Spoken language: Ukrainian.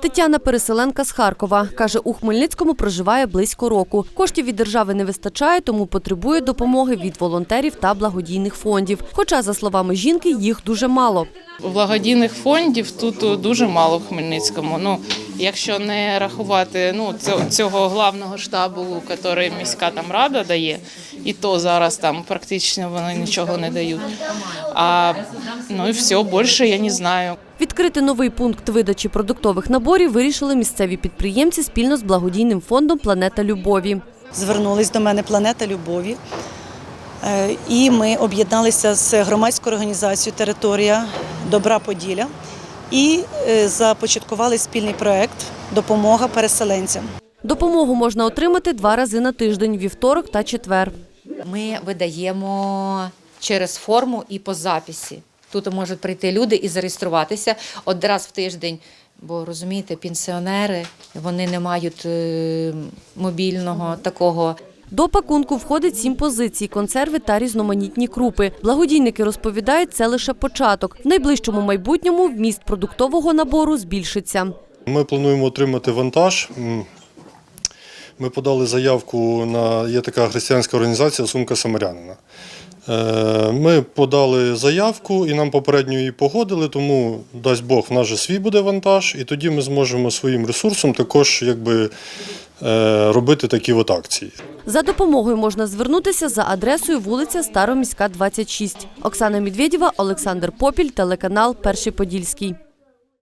Тетяна переселенка з Харкова. Каже, у Хмельницькому проживає близько року. Коштів від держави не вистачає, тому потребує допомоги від волонтерів та благодійних фондів. Хоча, за словами жінки, їх дуже мало. Благодійних фондів тут е, дуже мало в Хмельницькому. Ну, якщо не рахувати ну, цього, главного штабу, який міська там рада дає, і то зараз там практично вони нічого не дають. А ну і все, більше я не знаю. Відкрити новий пункт видачі продуктових наборів вирішили місцеві підприємці спільно з благодійним фондом Планета Любові. Звернулись до мене Планета Любові. Е, І ми об'єдналися з громадською організацією Територія Добра Поділля і е, започаткували спільний проект Допомога переселенцям. Допомогу можна отримати два рази на тиждень вівторок та четвер. Ми видаємо через форму і по записі. Тут можуть прийти люди і зареєструватися один раз в тиждень. Бо розумієте, пенсіонери вони не мають е, мобільного такого. До пакунку входить сім позицій, консерви та різноманітні крупи. Благодійники розповідають, це лише початок. В найближчому майбутньому вміст продуктового набору збільшиться. Ми плануємо отримати вантаж. Ми подали заявку на є така християнська організація Сумка Самарянина. Е, Ми подали заявку і нам попередньо її погодили, тому дасть Бог, в нас же свій буде вантаж, і тоді ми зможемо своїм ресурсом також якби, е, робити такі от акції. За допомогою можна звернутися за адресою вулиця Староміська, 26. Оксана Медведєва, Олександр Попіль, телеканал Перший Подільський.